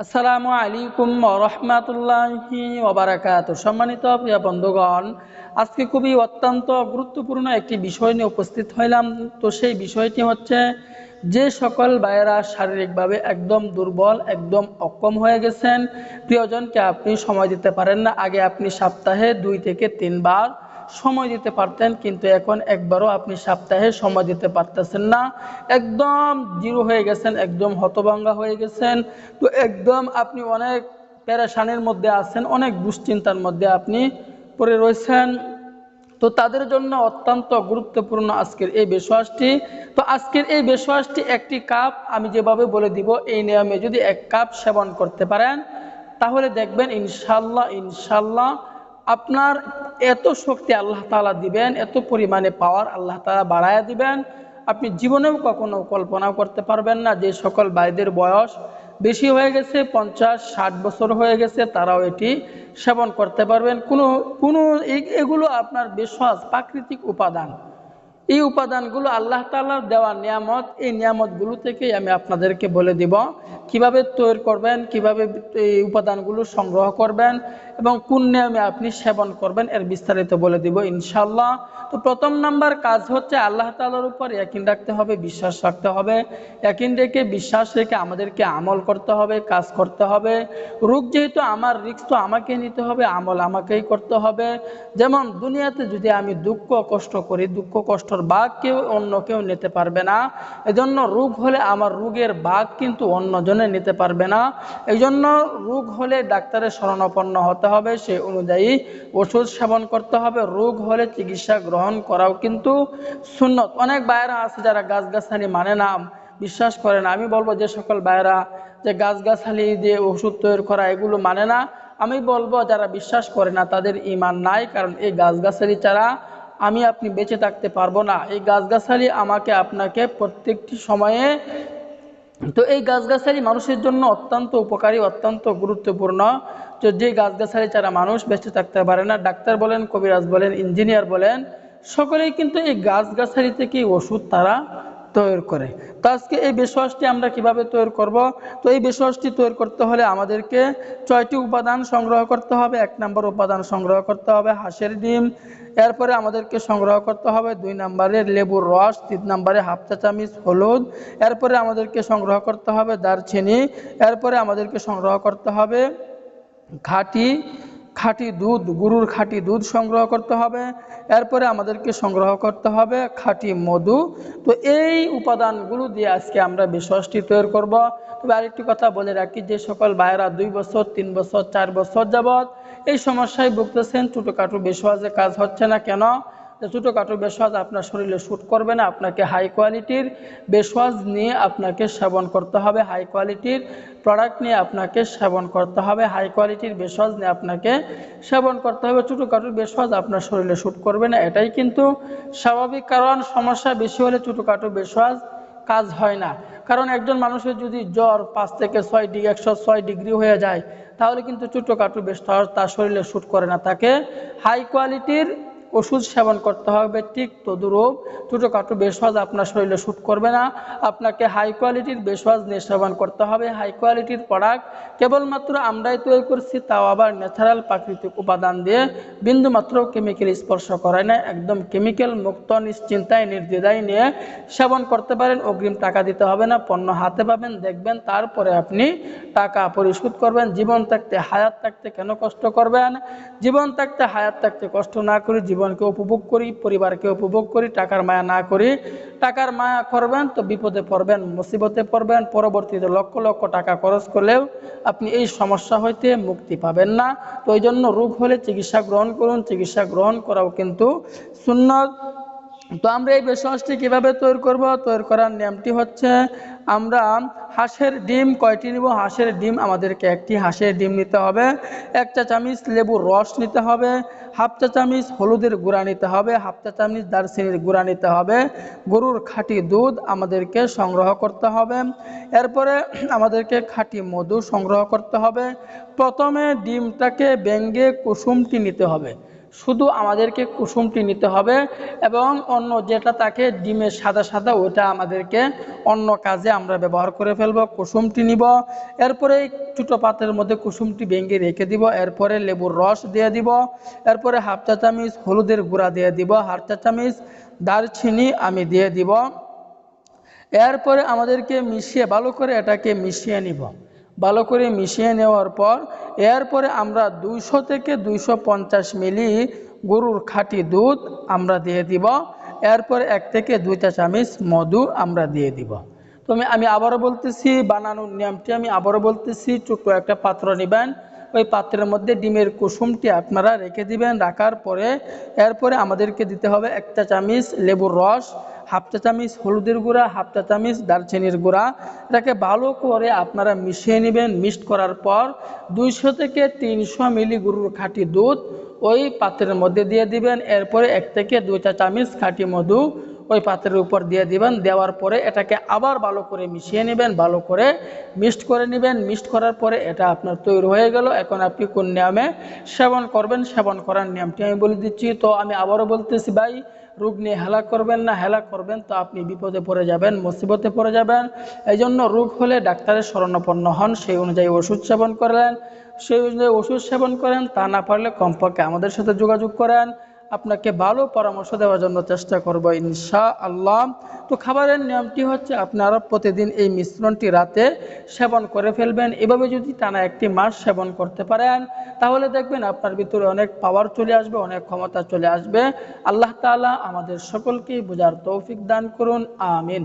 আসসালামু আলাইকুম রহমাতুল্লাহি ওবারাকাত সম্মানিত প্রিয় বন্ধুগণ, আজকে খুবই অত্যন্ত গুরুত্বপূর্ণ একটি বিষয় নিয়ে উপস্থিত হইলাম। তো সেই বিষয়টি হচ্ছে, যে সকল ভাইয়েরা শারীরিকভাবে একদম দুর্বল, একদম অক্ষম হয়ে গেছেন, প্রিয়জনকে আপনি সময় দিতে পারেন না। আগে আপনি সপ্তাহে দুই থেকে তিনবার সময় দিতে পারতেন, কিন্তু এখন একবারও আপনি সপ্তাহে সময় দিতে পারতেছেন না। একদম জিরো হয়ে গেছেন, একদম হতভঙ্গা হয়ে গেছেন। তো একদম আপনি অনেক প্যারাসানের মধ্যে আছেন, অনেক দুশ্চিন্তার মধ্যে আপনি পড়ে রয়েছেন। তো তাদের জন্য অত্যন্ত গুরুত্বপূর্ণ আজকের এই বেশওয়াসটি তো আজকের এই বেশওয়াসটি একটি কাপ আমি যেভাবে বলে দিব, এই নিয়মে যদি এক কাপ সেবন করতে পারেন, তাহলে দেখবেন ইনশাল্লাহ ইনশাল্লাহ আপনার এত শক্তি আল্লাহ তালা দিবেন, এত পরিমাণে পাওয়ার আল্লাহ তালা বাড়ায়া দিবেন, আপনি জীবনেও কখনো কল্পনাও করতে পারবেন না যে সকল বাইদের বয়স বেশি হয়ে গেছে, পঞ্চাশ, ষাট বছর হয়ে গেছে, তারাও এটি সেবন করতে পারবেন। কোনো কোনো এগুলো আপনার বিশ্বাস প্রাকৃতিক উপাদান। এই উপাদানগুলো আল্লাহ তালার দেওয়া নিয়ামত, এই নিয়ামতগুলো থেকেই আমি আপনাদেরকে বলে দিব। কীভাবে তৈরি করবেন, কীভাবে এই উপাদানগুলো সংগ্রহ করবেন এবং কোন নিয়মে আপনি সেবন করবেন, এর বিস্তারিত বলে দিব ইনশাল্লাহ তো প্রথম নাম্বার কাজ হচ্ছে আল্লাহ তালার উপর একিন রাখতে হবে, বিশ্বাস রাখতে হবে। একিন রেখে বিশ্বাস রেখে আমাদেরকে আমল করতে হবে, কাজ করতে হবে। রোগ যেহেতু আমার রিক্স তো আমাকে নিতে হবে, আমল আমাকেই করতে হবে। যেমন দুনিয়াতে যদি আমি দুঃখ, কষ্ট করি, দুঃখ কষ্টর বাঘ কেউ অন্য কেউ নিতে পারবে না। এজন্য রোগ হলে আমার রোগের বাঘ কিন্তু অন্যজনে নিতে পারবে না। এই জন্য রোগ হলে ডাক্তারের শরণাপন্ন হতে হবে সেই অনুযায়ী ওষুধ সেবন করতে হবে। রোগ হলে চিকিৎসা গ্রহণ করাও কিন্তু সুন্নত। অনেক বাইরা আছে যারা গাছগাছালি মানে না, বিশ্বাস করে না। আমি বলব যে সকল বাইরা যে গাছগাছালি দিয়ে ওষুধ তৈরি করা এগুলো মানে না, আমি বলব যারা বিশ্বাস করে না তাদের ইমান নাই, কারণ এই গাছগাছালি ছাড়া আমি আপনি বেঁচে থাকতে পারব না। এই গাছগাছালি আমাকে আপনাকে প্রত্যেকটি সময়ে তো এই গাছগাছালি মানুষের জন্য অত্যন্ত উপকারী, অত্যন্ত গুরুত্বপূর্ণ। তো যে গাছগাছালি ছাড়া মানুষ বেঁচে থাকতে পারে না, ডাক্তার বলেন, কবিরাজ বলেন, ইঞ্জিনিয়ার বলেন, সকলেই কিন্তু এই গাছগাছালি থেকে ওষুধ তারা তৈরি করে। তো আজকে এই বেশওয়াসটি আমরা কীভাবে তৈরি করব? তো এই বেশওয়াসটি তৈরি করতে হলে আমাদেরকে ছয়টি উপাদান সংগ্রহ করতে হবে। এক নম্বর উপাদান সংগ্রহ করতে হবে হাঁসের ডিম। এরপরে আমাদেরকে সংগ্রহ করতে হবে দুই নম্বরে লেবুর রস, তিন নম্বরে হাফ চা চামিচ হলুদ। এরপরে আমাদেরকে সংগ্রহ করতে হবে দারচিনি। এরপরে আমাদেরকে সংগ্রহ করতে হবে খাঁটি খাঁটি দুধ, গরুর খাঁটি দুধ সংগ্রহ করতে হবে। এরপরে আমাদেরকে সংগ্রহ করতে হবে খাঁটি মধু। তো এই উপাদানগুলো দিয়ে আজকে আমরা বিশ্বাসটি তৈরি করব। তবে আরেকটি কথা বলে রাখি যে, সকল ভাইয়েরা দুই বছর, তিন বছর, চার বছর যাবৎ এই সমস্যায় ভুগতেছেন। ছোটোখাটো বিশ্বাসে কাজ হচ্ছে না কেন? ছোটোখাটো বেশওয়াজ আপনার শরীরে শ্যুট করবে না, আপনাকে হাই কোয়ালিটির বেশওয়াজ নিয়ে আপনাকে সেবন করতে হবে। হাই কোয়ালিটির প্রোডাক্ট নিয়ে আপনাকে সেবন করতে হবে। হাই কোয়ালিটির বেশওয়াজ নিয়ে আপনাকে সেবন করতে হবে। ছোটো ছোটোখাটো বেশওয়াজ আপনার শরীরে শ্যুট করবে না, এটাই কিন্তু স্বাভাবিক কারণ। সমস্যা বেশি হলে ছোটো ছোটোখাটো বেশওয়াজ কাজ হয় না। কারণ একজন মানুষের যদি জ্বর পাঁচ থেকে ছয় ডিগ্রি, একশো ছয় ডিগ্রি হয়ে যায়, তাহলে কিন্তু ছোটো ছোটোখাটো বেশ তার শরীরে শ্যুট করে না। তাকে হাই কোয়ালিটির ওষুধ সেবন করতে হবে, ঠিক তদুরূপ ছোটোখাটো বেশওয়াজ আপনার শরীরে শ্যুট করবে না। আপনাকে হাই কোয়ালিটির বেশওয়াজ নিয়ে সেবন করতে হবে। হাই কোয়ালিটির প্রোডাক্ট কেবলমাত্র আমরাই তৈরি করছি, তাও আবার ন্যাচারাল প্রাকৃতিক উপাদান দিয়ে। বিন্দুমাত্র কেমিক্যাল স্পর্শ করায় না, একদম কেমিক্যাল মুক্ত, নিশ্চিন্তায়, নির্দ্বিধায় নিয়ে সেবন করতে পারেন। অগ্রিম টাকা দিতে হবে না, পণ্য হাতে পাবেন। দেখবেন তারপরে আপনি টাকা পরিশোধ করবেন। জীবন থাকতে, হায়াত থাকতে কেন কষ্ট করবেন? জীবন থাকতে, হায়াত থাকতে কষ্ট না করে জীবন জীবনকে উপভোগ করি, পরিবারকে উপভোগ করি, টাকার মায়া না করি, টাকার মায়া করবেন তো বিপদে পড়বেন, মুসিবতে পড়বেন, পরবর্তীতে লক্ষ লক্ষ টাকা খরচ করলেও আপনি এই সমস্যা হইতে মুক্তি পাবেন না। তো ওই জন্য রোগ হলে চিকিৎসা গ্রহণ করুন, চিকিৎসা গ্রহণ করাও কিন্তু শূন্য তো আমরা এই বিশ্বাসটি কীভাবে তৈরি করব? তৈরি করার নিয়মটি হচ্ছে আমরা হাঁসের ডিম কয়টি নিব? হাঁসের ডিম আমাদেরকে একটি হাঁসের ডিম নিতে হবে, এক চা চামিচ লেবুর রস নিতে হবে, হাফ চা চামিচ হলুদের গুঁড়া নিতে হবে, হাফ চা চামিচ দারচিনির গুঁড়া নিতে হবে, গরুর খাঁটি দুধ আমাদেরকে সংগ্রহ করতে হবে, এরপরে আমাদেরকে খাঁটি মধু সংগ্রহ করতে হবে, প্রথমে ডিমটাকে ব্যঙ্গে কুসুমটি নিতে হবে। শুধু আমাদেরকে কুসুমটি নিতে হবে এবং অন্য যেটা তাকে ডিমের সাদা সাদা, ওটা আমাদেরকে অন্য কাজে আমরা ব্যবহার করে ফেলব, কুসুমটি নিব। এরপরে ছোটো পাত্রের মধ্যে কুসুমটি ভেঙে রেখে দিব। এরপরে লেবুর রস দিয়ে দিব। এরপরে হাফ চা চামিচ হলুদের গুঁড়া দিয়ে দিব। হাফ চা চামিচ দারচিনি আমি দিয়ে দিব। এরপরে আমাদেরকে মিশিয়ে ভালো করে এটাকে মিশিয়ে নিব। ভালো করে মিশিয়ে নেওয়ার পর, এরপরে আমরা দুইশো থেকে দুইশো পঞ্চাশ মিলি গরুর খাঁটি দুধ আমরা দিয়ে দিব। এরপরে এক থেকে দুইটা চামিচ মধু আমরা দিয়ে দিব। তো আমি আমি আবারও বলতেছি, বানানোর নিয়মটি আমি আবারও বলতেছি ছোট্ট একটা পাত্র নেবেন। ওই পাত্রের মধ্যে ডিমের কুসুমটি আপনারা রেখে দিবেন, রাখার পরে, এরপরে আমাদেরকে দিতে হবে একটা চামিচ লেবুর রস। হাফ চা চামিচ হলুদের গুঁড়া, হাফ চা চামিচ দারচিনির গুঁড়া। এটাকে ভালো করে আপনারা মিশিয়ে নেবেন। মিক্সড করার পর দুইশো থেকে তিনশো মিলি গরুর খাঁটি দুধ ওই পাত্রের মধ্যে দিয়ে দিবেন। এরপরে এক থেকে দুইটা চামিচ খাঁটি মধু ওই পাত্রের উপর দিয়ে দিবেন। দেওয়ার পরে এটাকে আবার ভালো করে মিশিয়ে নেবেন। ভালো করে মিক্সড করে নেবেন। মিক্সড করার পরে এটা আপনার তৈরি হয়ে গেল। এখন আপনি কোন নিয়মে সেবন করবেন? সেবন করার নিয়মটি আমি বলে দিচ্ছি। তো আমি আবারও বলতেছি ভাই রোগ নিয়ে হেলা করবেন না, হেলা করবেন তো আপনি বিপদে পড়ে যাবেন, মুসিবতে পড়ে যাবেন। এই জন্য রোগ হলে ডাক্তারের শরণাপন্ন হন, সেই অনুযায়ী ওষুধ সেবন করেন সেই অনুযায়ী ওষুধ সেবন করেন, তা না পারলে কমপক্ষে আমাদের সাথে যোগাযোগ করেন। আপনাকে ভালো পরামর্শ দেওয়ার জন্য চেষ্টা করব ইনশা আল্লাহ তো খাবারের নিয়মটি হচ্ছে আপনারা প্রতিদিন এই মিশ্রণটি রাতে সেবন করে ফেলবেন। এভাবে যদি টানা একটি মাস সেবন করতে পারেন, তাহলে দেখবেন আপনার ভিতরে অনেক পাওয়ার চলে আসবে, অনেক ক্ষমতা চলে আসবে। আল্লাহ তালা আমাদের সকলকেই বোঝার তৌফিক দান করুন, আমিন।